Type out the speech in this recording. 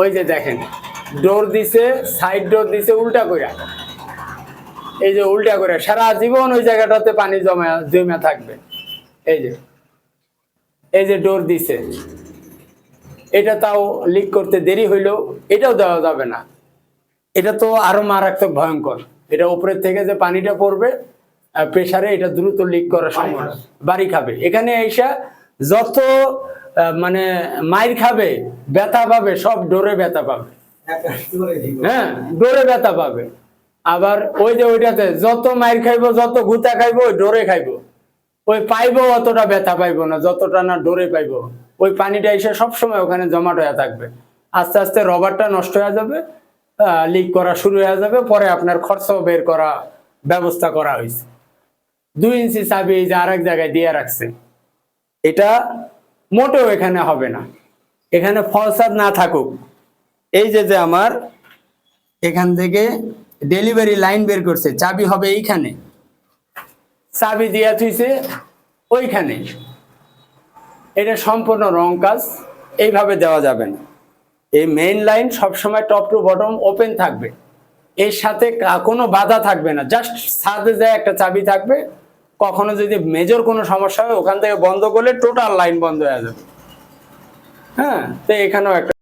ওই যে দেখেন ডোর দিছে সাইড ডোর দিছে, উল্টা কইরা। এই যে উল্টা করে সারা জীবন ওই জায়গাটাতে পানি জমা জমা থাকবে। এই যে এই যে ডোর দিছে। এটা তাও লিক করতে দেরি হইলেও এটাও দেওয়া যাবে না। এটা তো আরও মারাত্মক ভয়ঙ্কর। এটা উপরের থেকে যে পানিটা পড়বে প্রেসারে এটা দ্রুত লিক করার সম্ভাবনা বাড়ি খাবে। এখানে এসা যত মানে মাইর খাবে, ব্যথা পাবে, সব ডোরে ব্যথা পাবে। হ্যাঁ ডোরে ব্যথা পাবে। আবার ওই যে ওইটাতে যত মাইর খাইবো, যত গুতা খাইবো, ওই ডোরে খাইবো। ওই পাইবো, অতটা ব্যথা পাইবো না, যতটা না ডোরে পাইবো। ওই পানিটা এসে সবসময় ওখানে জমাট হয়ে থাকবে। আস্তে আস্তে রবারটা নষ্ট হয়ে যাবে লিক করা শুরু হয়ে যাবে, পরে আপনার খরচাও বের করা ব্যবস্থা করা হয়েছে। দুই ইঞ্চি চাবি এই যে আরেক জায়গায় দিয়ে রাখছে। এটা মোটেও এখানে হবে না। এখানে ফলসাদ না থাকুক। এই যে যে আমার এখান থেকে ডেলিভারি লাইন বের করছে, চাবি হবে এইখানে। চাবি দিয়া থুইছে ওইখানে। এটা সম্পূর্ণ রং কাজ, এইভাবে দেওয়া যাবে না। এই মেইন লাইন সবসময় টপ টু বটম ওপেন থাকবে। এর সাথে কোনো বাধা থাকবে না। জাস্ট ছাদে যায় একটা চাবি থাকবে কখনো যদি মেজর কোনো সমস্যা হয়, ওখান থেকে বন্ধ করলে টোটাল লাইন বন্ধ হয়ে যাবে। হ্যাঁ তো এখানেও একটা